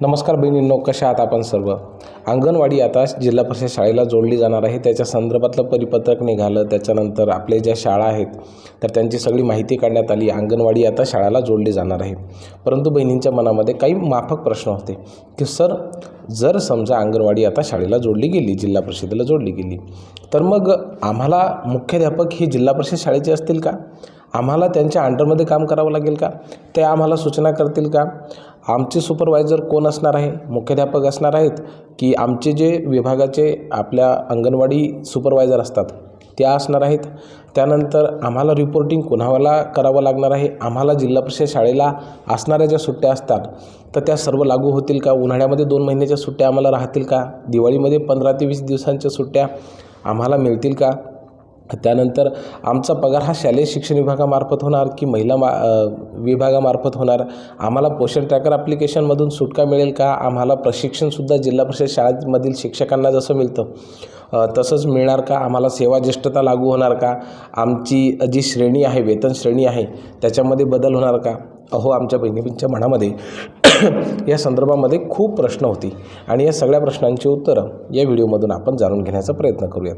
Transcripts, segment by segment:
नमस्कार बहिणींनो कशा आहात आपण सर्व? अंगणवाडी आता जिल्हा परिषद शाळेला जोडली जाणार आहे. त्याच्या संदर्भातलं परिपत्रक निघालं. त्याच्यानंतर आपले ज्या शाळा आहेत तर त्यांची सगळी माहिती काढण्यात आली. अंगणवाडी आता शाळेला जोडली जाणार आहे. परंतु बहिणींच्या मनामध्ये काही माफक प्रश्न होते की सर जर समजा अंगणवाडी आता शाळेला जोडली गेली जिल्हा परिषदेला जोडली गेली तर मग आम्हाला मुख्याध्यापक हे जिल्हा परिषद शाळेचे असतील का? आम्हाला त्यांच्या अंडरमध्ये काम करावं लागेल का? ते आम्हाला सूचना करतील का? आमचे सुपरवायझर कोण असणार आहे? मुख्याध्यापक असणार आहेत? की आमचे जे विभागाचे आपल्या अंगणवाडी सुपरवायझर असतात त्या असणार आहेत? त्यानंतर आम्हाला रिपोर्टिंग कोणाला करावं लागणार आहे? आम्हाला जिल्हा परिषद शाळेला असणाऱ्या ज्या सुट्ट्या असतात तर त्या सर्व लागू होतील का? उन्हाळ्यामध्ये दोन महिन्याच्या सुट्ट्या आम्हाला राहतील का? दिवाळीमध्ये पंधरा ते वीस दिवसांच्या सुट्ट्या आम्हाला मिळतील का? त्यानंतर आमचा पगार हा शालेय शिक्षण विभागामार्फत होणार की महिला मा विभागामार्फत होणार? आम्हाला पोषण ट्रॅकर ॲप्लिकेशनमधून सुटका मिळेल का? आम्हाला प्रशिक्षणसुद्धा जिल्हा परिषद शाळेमधील शिक्षकांना जसं मिळतं तसंच मिळणार का? आम्हाला सेवा ज्येष्ठता लागू होणार का? आमची जी श्रेणी आहे वेतन श्रेणी आहे त्याच्यामध्ये बदल होणार का? अहो आमच्या बहिणींच्या मनामध्ये या संदर्भामध्ये खूप प्रश्न होती. आणि या सगळ्या प्रश्नांची उत्तरं या व्हिडिओमधून आपण जाणून घेण्याचा प्रयत्न करूयात.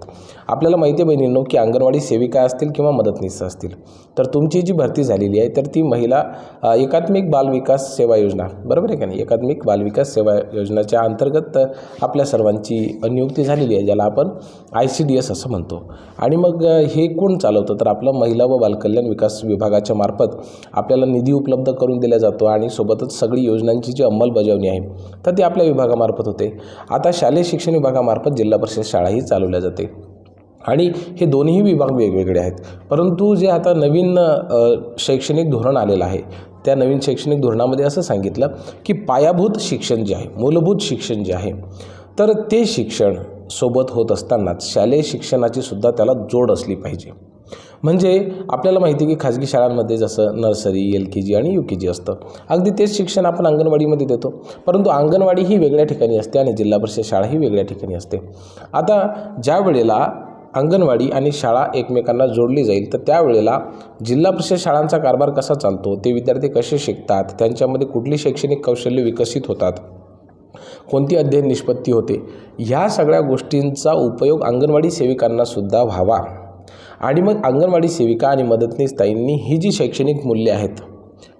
आपल्याला माहिती आहे बहिणींनो की अंगणवाडी सेविका असतील किंवा मदतनीस असतील तर तुमची जी भरती झालेली आहे तर ती महिला एकात्मिक बालविकास सेवा योजना बरोबर आहे का नाही? एकात्मिक बालविकास सेवा योजनेच्या अंतर्गत आपल्या सर्वांची नियुक्ती झालेली आहे ज्याला आपण आय सी डी एस असं म्हणतो. आणि मग हे कोण चालवतं? तर आपलं महिला व बालकल्याण विकास विभागाच्या मार्फत आपल्याला निधी उपलब्ध करून दिला जातो आणि सोबतच सगळी योजना योजनांची जी अंमलबजावणी आहे तर ती आपल्या विभागामार्फत होते. आता शालेय शिक्षण विभागामार्फत जिल्हा परिषद शाळाही चालवल्या जाते. आणि हे दोन्ही विभाग वेगवेगळे आहेत. परंतु जे आता नवीन शैक्षणिक धोरण आलेलं आहे त्या नवीन शैक्षणिक धोरणामध्ये असं सांगितलं की पायाभूत शिक्षण जे आहे मूलभूत शिक्षण जे आहे तर ते शिक्षण सोबत होत असतानाच शालेय शिक्षणाची सुद्धा त्याला जोड असली पाहिजे. म्हणजे आपल्याला माहिती आहे की खाजगी शाळांमध्ये जसं नर्सरी एल के जी आणि यू के जी असतं. अगदी तेच शिक्षण आपण अंगणवाडीमध्ये देतो. परंतु अंगणवाडी ही वेगळ्या ठिकाणी असते आणि जिल्हा परिषद शाळा ही वेगळ्या ठिकाणी असते. आता ज्या वेळेला अंगणवाडी आणि शाळा एकमेकांना जोडली जाईल तर त्यावेळेला जिल्हा परिषद शाळांचा कारभार कसा चालतो ते विद्यार्थी कसे शिकतात त्यांच्यामध्ये कुठली शैक्षणिक कौशल्य विकसित होतात कोणती अध्ययन निष्पत्ती होते ह्या सगळ्या गोष्टींचा उपयोग अंगणवाडी सेविकांनासुद्धा व्हावा. आणि मग अंगणवाडी सेविका आणि मदतनीस ताईंनी ही जी शैक्षणिक मूल्ये आहेत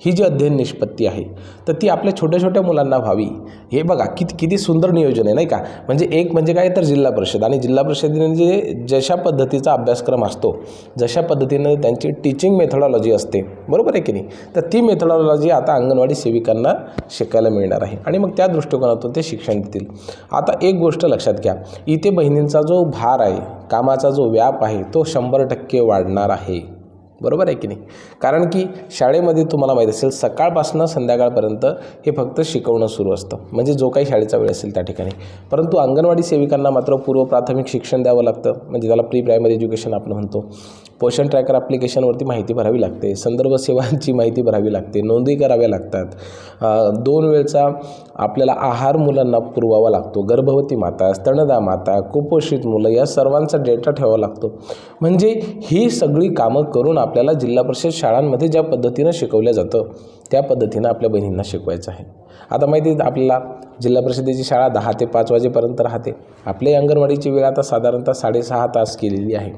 ही जी अध्ययन निष्पत्ती आहे तर ती आपल्या छोट्या छोट्या मुलांना व्हावी. हे बघा किती किती सुंदर नियोजन आहे नाही का? म्हणजे एक म्हणजे काय तर जिल्हा परिषद आणि जिल्हा परिषदेने जे जशा पद्धतीचा अभ्यासक्रम असतो जशा पद्धतीनं त्यांची टीचिंग मेथडॉलॉजी असते बरोबर आहे की नाही? तर ती मेथडॉलॉजी आता अंगणवाडी सेविकांना शिकायला मिळणार आहे आणि मग त्या दृष्टिकोनातून ते शिक्षण देतील. आता एक गोष्ट लक्षात घ्या इथे बहिणींचा जो भार आहे कामाचा जो व्याप आहे तो शंभर टक्के वाढणार आहे. बरोबर आहे की नाही? कारण की शाळेमध्ये तुम्हाला माहीत असेल सकाळपासून संध्याकाळपर्यंत हे फक्त शिकवणं सुरू असतं. म्हणजे जो काही शाळेचा वेळ असेल त्या ठिकाणी. परंतु अंगणवाडी सेविकांना मात्र पूर्व प्राथमिक शिक्षण द्यावं लागतं. म्हणजे त्याला प्री प्रायमरी एज्युकेशन आपण म्हणतो. पोषण ट्रॅकर ॲप्लिकेशनवरती माहिती भरावी लागते. संदर्भ सेवांची माहिती भरावी लागते. नोंदी कराव्या लागतात. दोन वेळचा आपल्याला आहार मुलांना पुरवावा लागतो. गर्भवती माता स्तनदा माता कुपोषित मुलं या सर्वांचा डेटा ठेवावा लागतो. म्हणजे ही सगळी कामं करून आपल्याला जिल्हा परिषद शाळांमध्ये ज्या पद्धतीनं शिकवलं जातं त्या पद्धतीनं आपल्या बहिणींना शिकवायचं आहे. आता माहिती आपल्याला जिल्हा परिषदेची शाळा दहा ते पाच वाजेपर्यंत राहते. आपली अंगणवाडीची वेळ आता साधारणतः साडेसहा तास केलेली आहे.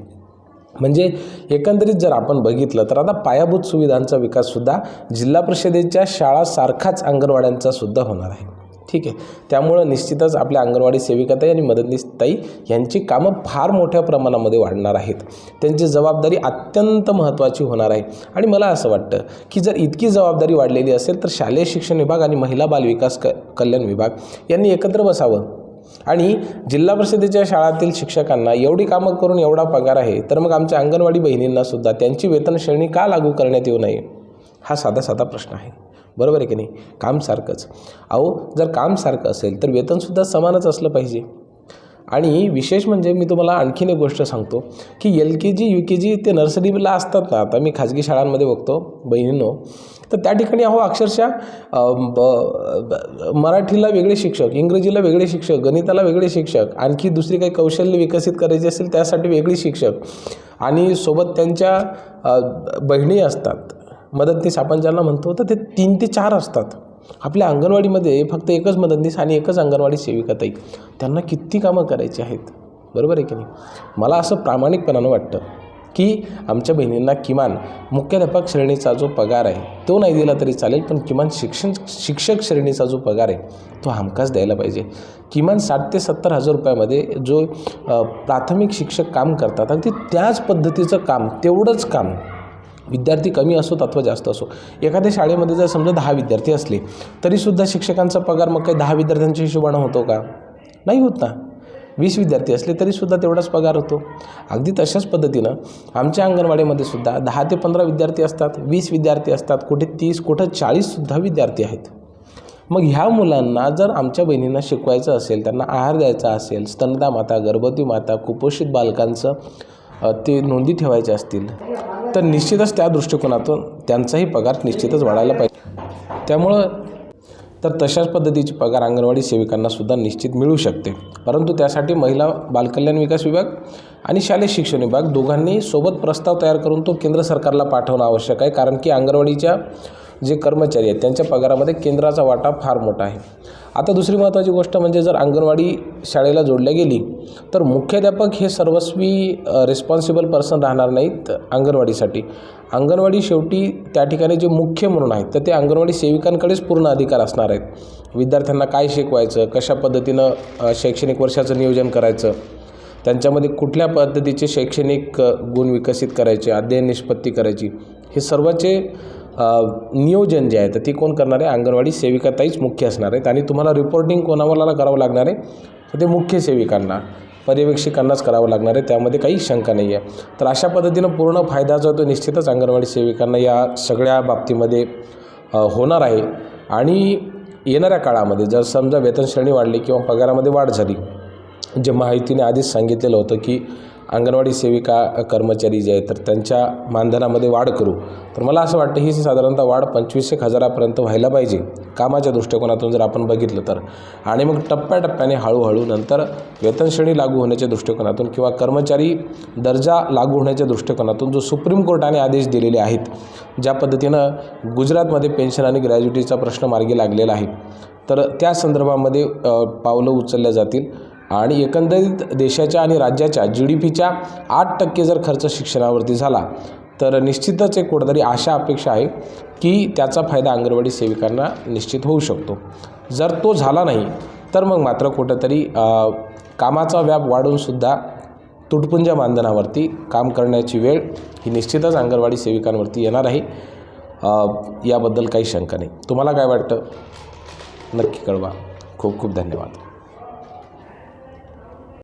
म्हणजे एकंदरीत जर आपण बघितलं तर आता पायाभूत सुविधांचा विकाससुद्धा जिल्हा परिषदेच्या शाळासारखाच अंगणवाड्यांचासुद्धा होणार आहे. ठीक आहे. त्यामुळं निश्चितच आपल्या अंगणवाडी सेविकाताई आणि मदतनीसताई यांची कामं फार मोठ्या प्रमाणामध्ये वाढणार आहेत. त्यांची जबाबदारी अत्यंत महत्त्वाची होणार आहे. आणि मला असं वाटतं की जर इतकी जबाबदारी वाढलेली असेल तर शालेय शिक्षण विभाग आणि महिला बालविकास क कल्याण विभाग यांनी एकत्र बसावं. आणि जिल्हा परिषदेच्या शाळातील शिक्षकांना एवढी कामं करून एवढा पगार आहे तर मग आमच्या अंगणवाडी बहिणींनासुद्धा त्यांची वेतन श्रेणी का लागू करण्यात येऊ नये? हा साधा साधा प्रश्न आहे. बरोबर आहे की नाही? काम सारखंच. अहो जर काम सारखं असेल तर वेतनसुद्धा समानच असलं पाहिजे. आणि विशेष म्हणजे मी तुम्हाला आणखीन एक गोष्ट सांगतो की एल के जी यू के जी ते नर्सरीला असतात ना आता मी खाजगी शाळांमध्ये बघतो बहिणींनो तर त्या ठिकाणी अहो अक्षरशः ब- मराठीला वेगळे शिक्षक इंग्रजीला वेगळे शिक्षक गणिताला वेगळे शिक्षक आणखी दुसरी काही कौशल्य विकसित करायची असेल त्यासाठी वेगळे शिक्षक. आणि सोबत त्यांच्या बहिणी असतात. मदतनीस आपण ज्यांना म्हणतो तर ते तीन ते चार असतात. आपल्या अंगणवाडीमध्ये फक्त एकच मदतनीस आणि एकच अंगणवाडी सेविका ताई. त्यांना किती कामं करायची आहेत? बरोबर आहे की नाही? मला असं प्रामाणिकपणानं वाटतं की आमच्या बहिणींना किमान मुख्याध्यापक श्रेणीचा जो पगार आहे तो नाही दिला तरी चालेल पण किमान शिक्षण शिक्षक श्रेणीचा जो पगार आहे तो हमखास द्यायला पाहिजे. किमान साठ ते सत्तर हजार रुपयामध्ये जो प्राथमिक शिक्षक काम करतात अगदी त्याच पद्धतीचं काम तेवढंच काम विद्यार्थी कमी असो अथवा जास्त असो. एखाद्या शाळेमध्ये जर समजा दहा विद्यार्थी असले तरीसुद्धा शिक्षकांचा पगार मग काही दहा विद्यार्थ्यांच्या हिशोबानं होतो का? नाही होत ना. वीस विद्यार्थी असले तरीसुद्धा तेवढाच पगार होतो. अगदी तशाच पद्धतीनं आमच्या अंगणवाडीमध्ये सुद्धा दहा ते पंधरा विद्यार्थी असतात वीस विद्यार्थी असतात कुठे तीस कुठं चाळीससुद्धा विद्यार्थी आहेत. मग ह्या मुलांना जर आमच्या बहिणींना शिकवायचं असेल त्यांना आहार द्यायचा असेल स्तनदा माता गर्भवती माता कुपोषित बालकांचं ते नोंदी ठेवायच्या असतील तर निश्चितच त्या दृष्टिकोनातून त्यांचाही पगार निश्चितच वाढायला पाहिजे. त्यामुळं तर तशाच पद्धतीची पगार अंगणवाडी सेविकांना सुद्धा निश्चित मिळू शकते. परंतु त्यासाठी महिला बालकल्याण विकास विभाग आणि शालेय शिक्षण विभाग दोघांनी सोबत प्रस्ताव तयार करून तो केंद्र सरकारला पाठवणं आवश्यक आहे. कारण की अंगणवाडीच्या जे कर्मचारी आहेत त्यांच्या पगारामध्ये केंद्राचा वाटा फार मोठा आहे. आता दुसरी महत्त्वाची गोष्ट म्हणजे जर अंगणवाडी शाळेला जोडल्या गेली तर मुख्याध्यापक हे सर्वस्वी रिस्पॉन्सिबल पर्सन राहणार नाहीत अंगणवाडीसाठी. अंगणवाडी शेवटी त्या ठिकाणी जे मुख्य म्हणून आहेत तर ते अंगणवाडी सेविकांकडेच पूर्ण अधिकार असणार आहेत. विद्यार्थ्यांना काय शिकवायचं कशा पद्धतीनं शैक्षणिक वर्षाचं नियोजन करायचं त्यांच्यामध्ये कुठल्या पद्धतीचे शैक्षणिक गुण विकसित करायचे अध्ययन निष्पत्ती करायची हे सर्वचे नियोजन जे आहे तर ते कोण करणार आहे? अंगणवाडी सेविकाताईच मुख्य असणार आहेत आणि तुम्हाला रिपोर्टिंग कोणाला करावं लागणार आहे? तर ते मुख्य सेविकांना पर्यवेक्षकांनाच करावं लागणार आहे त्यामध्ये काही शंका नाही आहे तर अशा पद्धतीनं पूर्ण फायदा जो तो निश्चितच अंगणवाडी सेविकांना या सगळ्या बाबतीमध्ये होणार आहे. आणि येणाऱ्या काळामध्ये जर समजा वेतनश्रेणी वाढली किंवा पगारामध्ये वाढ झाली जे माहितीने आधीच सांगितलेलं होतं की अंगणवाडी सेविका कर्मचारी जे आहेत तर त्यांच्या मानधनामध्ये वाढ करू. तर मला असं वाटतं ही साधारणतः वाढ पंचवीस एक हजारापर्यंत व्हायला पाहिजे कामाच्या दृष्टिकोनातून जर आपण बघितलं तर. आणि मग टप्प्याटप्प्याने हळूहळू नंतर वेतनश्रेणी लागू होण्याच्या दृष्टिकोनातून किंवा कर्मचारी दर्जा लागू होण्याच्या दृष्टिकोनातून जो सुप्रीम कोर्टाने आदेश दिलेले आहेत ज्या पद्धतीनं गुजरातमध्ये पेन्शन आणि ग्रॅज्युटीचा प्रश्न मार्गी लागलेला आहे तर त्या संदर्भामध्ये पावलं उचलल्या जातील. आणि एकंदरीत देशाच्या आणि राज्याच्या जी डी पीच्या आठ टक्के जर खर्च शिक्षणावरती झाला तर निश्चितच एक कुठंतरी आशा अपेक्षा आहे की त्याचा फायदा अंगणवाडी सेविकांना निश्चित होऊ शकतो. जर तो झाला नाही तर मग मात्र कुठंतरी कामाचा व्याप वाढूनसुद्धा तुटपुंज मानधनावरती काम करण्याची वेळ ही निश्चितच अंगणवाडी सेविकांवरती येणार आहे. याबद्दल काही शंका नाही. तुम्हाला काय वाटतं? नक्की कळवा. खूप खूप धन्यवाद.